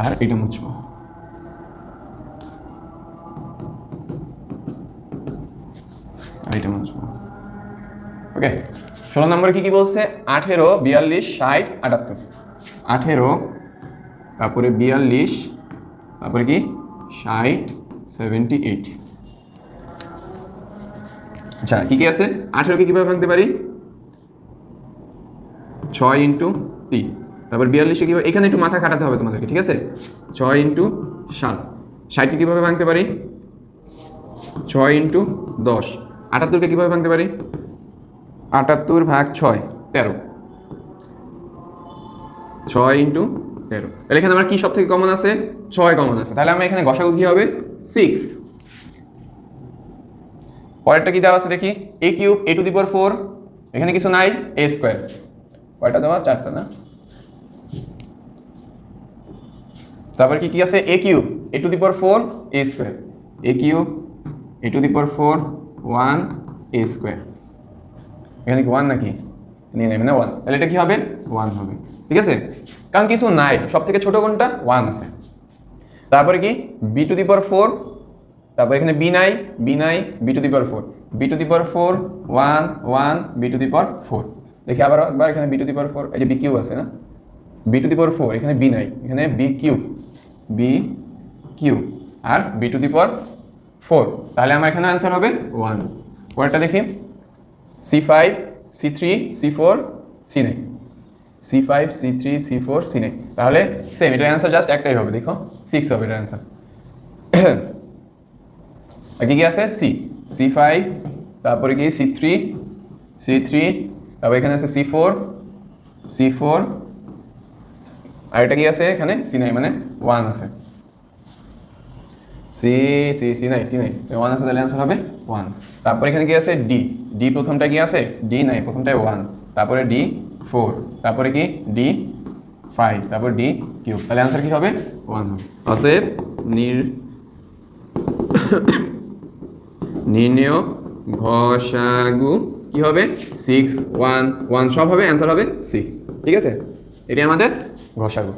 আর এটা মুছবো। এটা মুছবো। ওকে ষোলো নম্বরে কি কি বলছে? আঠেরো, বিয়াল্লিশ, ষাট, আটাত্তর। আঠেরো, তারপরে বিয়াল্লিশ, তারপরে কি? ষাট সেভেন্টি এইট আচ্ছা কি কি আছে? আঠেরোকে কীভাবে ভাঙতে পারি? ছয় ইন্টু তিন। তারপর বিয়াল্লিশে কীভাবে এখানে একটু মাথা কাটাতে হবে তোমাদেরকে, ঠিক আছে? ছয় ইন্টু সাত। ষাটকে কীভাবে ভাঙতে পারি? ছয় ইন্টু দশ। আটাত্তরকে কীভাবে ভাঙতে পারি? আটাত্তর ভাগ ছয়, তেরো। ছয় ইন্টু তেরো। তাহলে এখানে আমার কি সব থেকে কমন আছে? ছয় কমন আছে। তাহলে আমার এখানে গসাগু কি হবে? সিক্স পরেরটা কি দেওয়া আছে দেখি? A cube A to the power four এখানে কিছু নাই? এ স্কোয়ার কয়টা দেওয়া? চারটা না? তারপর কি কি আছে? A cube A to the power four A square A cube A to the power four one A square এখানে কি ওয়ান নাকি? নিয়ে নেবে না ওয়ান তাহলে এটা কি হবে? ওয়ান হবে। ঠিক আছে? কারণ কিছু নাই। সব থেকে ছোট কোনটা? ওয়ান আছে। তারপরে কি? B to the power four তারপর এখানে বি নাই বি নাই B to the power four B to the power four one one B to the power four দেখি আবার একবার এখানে B to the power four এই যে বি কিউ আছে না? B to the power four এখানে বি নাই, এখানে B Q B Q R B to the power four তাহলে আমার এখানে অ্যান্সার হবে ওয়ান পরেরটা দেখি। C five C three C four C nine C five C three C four C nine তাহলে সেম এটার অ্যান্সার জাস্ট একটাই হবে, দেখো। সিক্স হবে এটার অ্যান্সার কি কি আছে? সি সি ফাইভ তারপরে কি? সি থ্রি সি থ্রি তারপর এখানে আছে সি ফোর সি ফোর আর এটা কি আছে এখানে? সি নাই মানে ওয়ান আছে। সি সি সি নাই সি নাই। ওয়ান আছে, তাহলে অ্যান্সার হবে ওয়ান তারপর এখানে কি আছে? ডি ডি প্রথমটা কি আছে? ডি নাই, প্রথমটায় ওয়ান তারপরে ডি ফোর তারপরে কি? ডি ফাইভ তারপর ডি কিউব তাহলে অ্যান্সার কি হবে? ওয়ান হবে। অতএব নির নির্ণয় ঘষাগু কি হবে? সিক্স ওয়ান ওয়ান সব হবে অ্যান্সার হবে সিক্স ঠিক আছে? এটি আমাদের ঘষাগু